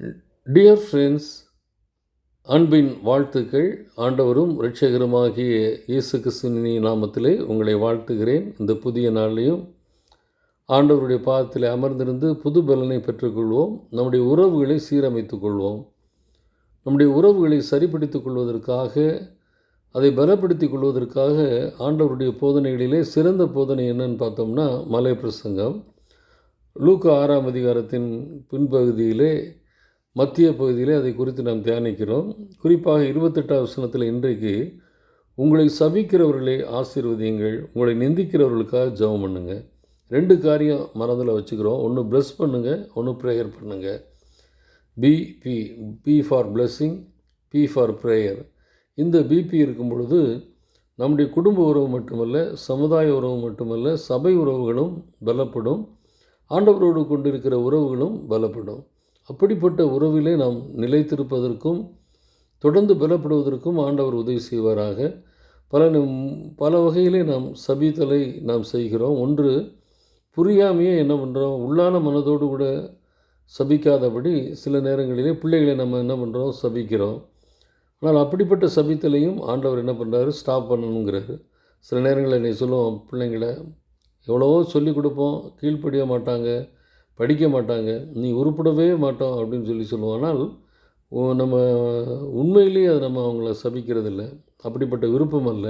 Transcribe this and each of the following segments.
Dear friends அன்பின் வாழ்த்துக்கள். ஆண்டவரும் ரட்சகருமாகிய இயேசு கிறிஸ்துவின் நாமத்திலே உங்களை வாழ்த்துகிறேன். இந்த புதிய நாளிலையும் ஆண்டவருடைய பாதத்தில் அமர்ந்திருந்து புது பலனை பெற்றுக்கொள்வோம். நம்முடைய உறவுகளை சீரமைத்துக் கொள்வோம் நம்முடைய உறவுகளை சரிப்படுத்திக் கொள்வதற்காக அதை பலப்படுத்திக் கொள்வதற்காக ஆண்டவருடைய போதனைகளிலே சிறந்த போதனை என்னன்னு பார்த்தோம்னா மலை பிரசங்கம். லூக்கா ஆறாம் அதிகாரத்தின் பின்பகுதியிலே மத்திய பகுதியிலே அதை குறித்து நாம் தியானிக்கிறோம். குறிப்பாக இருபத்தெட்டாம் வசனத்தில் இன்றைக்கு உங்களை சபிக்கிறவர்களை ஆசீர்வதியுங்கள் உங்களை நிந்திக்கிறவர்களுக்காக ஜெபம் பண்ணுங்க. ரெண்டு காரியம் மனதில் வச்சுக்கிறோம். ஒன்று ப்ளஸ் பண்ணுங்கள் ஒன்று ப்ரேயர் பண்ணுங்கள் B B B for blessing P for prayer இந்த பிபி இருக்கும் பொழுது நம்முடைய குடும்ப உறவு மட்டுமல்ல சமுதாய உறவு மட்டுமல்ல சபை உறவுகளும் பலப்படும். ஆண்டவரோடு கொண்டிருக்கிற உறவுகளும் பலப்படும். அப்படிப்பட்ட உறவிலே நாம் நிலைத்திருப்பதற்கும் தொடர்ந்து பலப்படுவதற்கும் ஆண்டவர் உதவி செய்வாராக. பல பல வகையிலே நாம் சபித்தலை நாம் செய்கிறோம். ஒன்று புரியாமையே என்ன பண்ணுறோம் உள்ளான மனதோடு கூட சபிக்காதபடி சில நேரங்களிலே பிள்ளைகளை நம்ம என்ன பண்ணுறோம் சபிக்கிறோம். ஆனால் அப்படிப்பட்ட சபித்தலையும் ஆண்டவர் என்ன பண்ணுறாரு ஸ்டாப் பண்ணணுங்கிறாரு. சில நேரங்களில் என்னை சொல்லுவோம் பிள்ளைங்களை எவ்வளவோ சொல்லிக் கொடுப்போம் கீழ்ப்படிய மாட்டாங்க. படிக்க மாட்டாங்க. நீ உருப்படவே மாட்டோம் அப்படின்னு சொல்லி சொல்லுவோம். ஆனால் நம்ம உண்மையிலேயே அது நம்ம அவங்கள சபிக்கிறதில்ல. அப்படிப்பட்ட விருப்பம் அல்ல.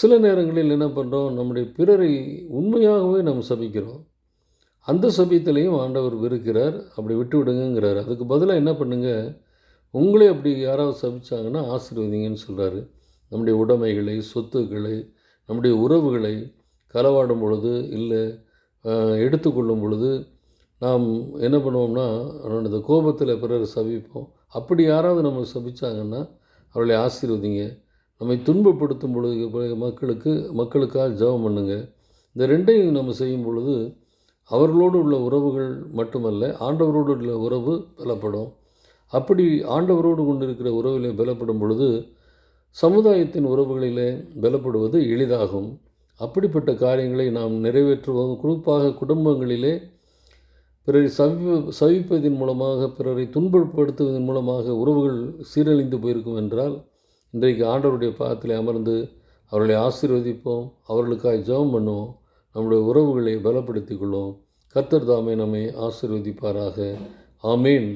சில நேரங்களில் என்ன பண்ணுறோம் நம்முடைய பிறரை உண்மையாகவே நம்ம சபிக்கிறோம். அந்த சபித்தலையும் ஆண்டவர் வெறுக்கிறார். அப்படி விட்டு விடுங்கிறார் அதுக்கு பதிலாக என்ன பண்ணுங்கள் உங்களே அப்படி யாராவது சபிச்சாங்கன்னா ஆசீர்வதிங்கன்னு சொல்கிறாரு நம்முடைய உடைமைகளை சொத்துக்களை நம்முடைய உறவுகளை களவாடும் பொழுது இல்லை எடுத்துக்கொள்ளும் பொழுது நாம் என்ன பண்ணுவோம்னா அந்த கோபத்தில் பிறர் சபிப்போம். அப்படி யாராவது நம்ம சபித்தாங்கன்னா அவர்களை ஆசீர்வதிங்க. நம்மை துன்பப்படுத்தும் பொழுது மக்களுக்கு மக்களுக்காக ஜெபம் பண்ணுங்க. இந்த ரெண்டையும் நம்ம செய்யும் பொழுது அவர்களோடு உள்ள உறவுகள் மட்டுமல்ல ஆண்டவரோடு உள்ள உறவு பலப்படும். அப்படி ஆண்டவரோடு கொண்டிருக்கிற உறவிலே பலப்படும் பொழுது சமுதாயத்தின் உறவுகளிலே பலப்படுவது எளிதாகும். அப்படிப்பட்ட காரியங்களை நாம் நிறைவேற்றுவோம் குறிப்பாக குடும்பங்களிலே பிறரை சவி சவிப்பதன் மூலமாக பிறரை துன்பப்படுத்துவதன் மூலமாக உறவுகள் சீரழிந்து போயிருக்கும் என்றால் இன்றைக்கு ஆண்டவருடைய பாதத்தில் அமர்ந்து அவர்களை ஆசீர்வதிப்போம் அவர்களுக்காக ஜெபம் பண்ணுவோம் நம்முடைய உறவுகளை பலப்படுத்திக் கொள்வோம். கர்த்தர் தாமே நம்மை ஆசீர்வதிப்பாராக. ஆமீன்.